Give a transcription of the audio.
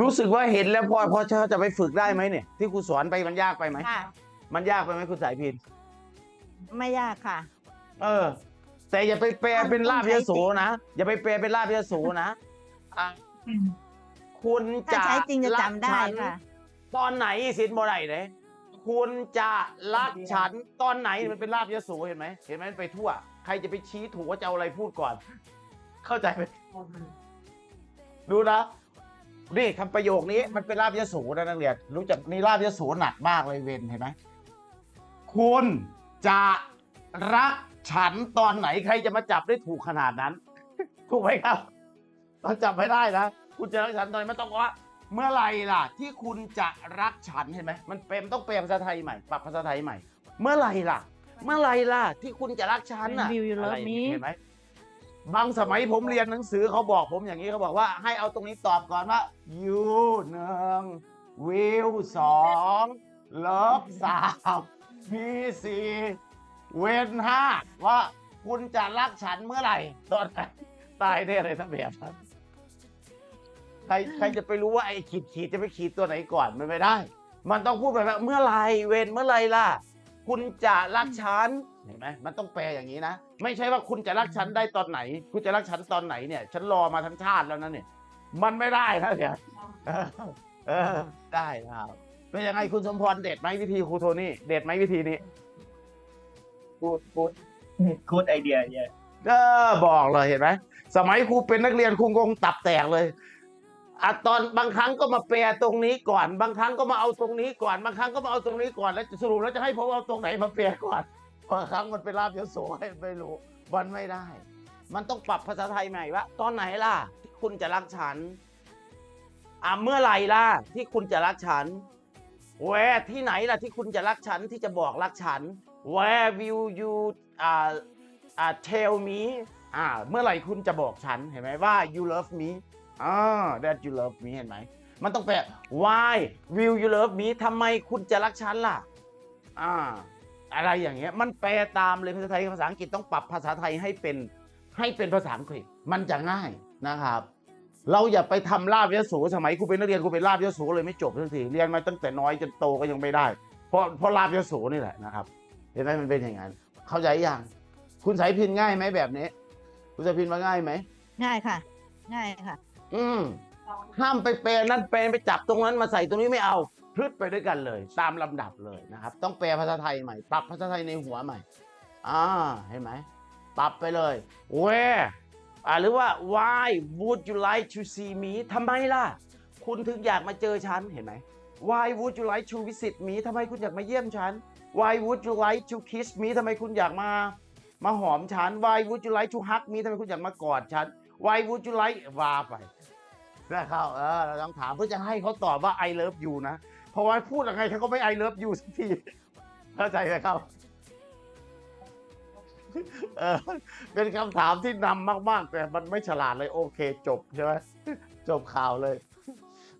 รู้สึกว่าเห็นแล้วพอพอจะจะไปฝึกได้ไหมเนี่ย ที่ครูสอนไปมันยากไปไหมค่ะ มันยากไปไหมคุณสายพินไม่ยากค่ะ เออ แต่อย่าไปแปลเป็นลาบยโสนะอย่าไปแปลเป็นลาบยโสนะอะคุณถ้าจะใช้จริงจะรักจำได้ฉันค่ะตอนไหนสินบ่ไรเลยคุณจะรักฉันตอนไหนมันเป็นลาบยโสเห็นไหมเห็นไหมมันไปทั่ว ใครจะไปชี้ถูกว่าจะเอาอะไรพูดก่อน เข้าใจไหม ดูนะ นี่คำประโยคนี้มันเป็นลาบยโสนะนักเรียนรู้จักนี่ลาบยโสหนักมากเลยเวนเห็นไหมคุณจะรักฉันตอนไหนใครจะมาจับได้ถูกขนาดนั้น ถูกไหมครับเราจับไม่ได้นะคุณจะรักฉันตอนไหนไม่ต้องว่า เมื่อไหรล่ะ ที่คุณจะรักฉันเห็นไหมมันเป็นต้องแปลภาษาไทยใหม่ปรับภาษาไทยใหม่ เมื่อไหรล่ะ เมื่อไหรล่ะ ที่คุณจะรักฉันน่ะ When will you love อะไร me? เห็นไหม บางสมัยผมเรียนหนังสือเขาบอกผมอย่างนี้เขาบอกว่าให้เอาตรงนี้ตอบก่อนว่า you หนึ่ง will สอง love สาม me สี่เวนห้าว่าคุณจะรักฉันเมื่อไหร่ตอนไหนตายได้อะไรทั้งแบบนั้นใครใครจะไปรู้ว่าไอ้ขีดขีดจะไปขีดตัวไหนก่อนมันไม่ได้ มันต้องพูดแบบว่าเมื่อไหร่เวนเมื่อไหร่ล่ะ คุณจะรักฉัน เห็นไหมมันต้องแปลอย่างนี้นะ ไม่ใช่ว่าคุณจะรักฉันได้ตอนไหน คุณจะรักฉันตอนไหนเนี่ย ฉันรอมาทั้งชาติแล้วนะเนี่ย มันไม่ได้นะเนี่ยเออเออได้ครับเป็นยังไงคุณสมพรเด็ดไหมวิธีครูโทนี่เด็ดไหมวิธีนี้กูดกูดกูดไอเดียเยอะก็บอกเลยเห็นไหมสมัยครูเป็นนักเรียนครูงงตับแตกเลยอะตอนบางครั้งก็มาแปลตรงนี้ก่อน บางครั้งก็มาเอาตรงนี้ก่อน บางครั้งก็มาเอาตรงนี้ก่อนแล้วสรุปแล้วจะให้ผมเอาตรงไหนมาแปลก่อน บางครั้งมันเป็นลาบยโสไม่รู้มันไม่ได้ มันต้องปรับภาษาไทยใหม่ว่าตอนไหนล่ะ ที่คุณจะรักฉันอะเมื่อไหร่ล่ะ ที่คุณจะรักฉัน where ที่ไหนล่ะที่คุณจะรักฉันที่จะบอกรักฉัน where will you อ่าอ่า tell me อ่าเมื่อไหร่คุณจะบอกฉันเห็นไหมว่า you love me อ่า that you love me เห็นไหมมันต้องแปล why will you love me ทำไมคุณจะรักฉันล่ะ อ่า อะไรอย่างเงี้ยมันแปลตามเลยภาษาไทยกับภาษาอังกฤษต้องปรับภาษาไทยให้เป็นให้เป็นภาษาอังกฤษมันจะง่ายนะครับ เราอย่าไปทำลาบยโสสมัยครูเป็นนักเรียนครูเป็นลาบยโสเลยไม่จบทันทีเรียนมาตั้งแต่น้อยจนโตก็ยังไม่ได้ เพราะเพราะลาบยโสนี่แหละนะครับเห็นไหมมันเป็นอย่างนั้นเข้าใจยังคุณสายพินง่ายไหมแบบนี้ คุณสายพินมาง่ายไหมง่ายค่ะ ง่ายค่ะ อืมห้ามไปแปลนั่นแปลไปจับตรงนั้นมาใส่ตรงนี้ไม่เอา พลึดไปด้วยกันเลย ตามลำดับเลยนะครับ ต้องแปลภาษาไทยใหม่ ปรับภาษาไทยในหัวใหม่ อ่า เห็นไหม ปรับไปเลย where อ่าหรือว่า why would you like to see me ทำไมล่ะ คุณถึงอยากมาเจอฉัน เห็นไหม why would you like to visit me ทำไมคุณอยากมาเยี่ยมฉัน why would you like to kiss me ทำไมคุณอยากมา มาหอมฉัน why would you like to hug me ทำไมคุณอยากมากอดฉัน why would you like ว่าไปนะครับเออเราต้องถามเพื่อจะให้เขาตอบว่า I love you นะ เพราะว่าพูดยังไงเขาก็ไม่ไอเลิฟยูสักทีเข้าใจไหมครับเออเป็นคำถามที่นำมาก ๆ แต่มันไม่ฉลาดเลยโอเคจบใช่ไหมจบข่าวเลย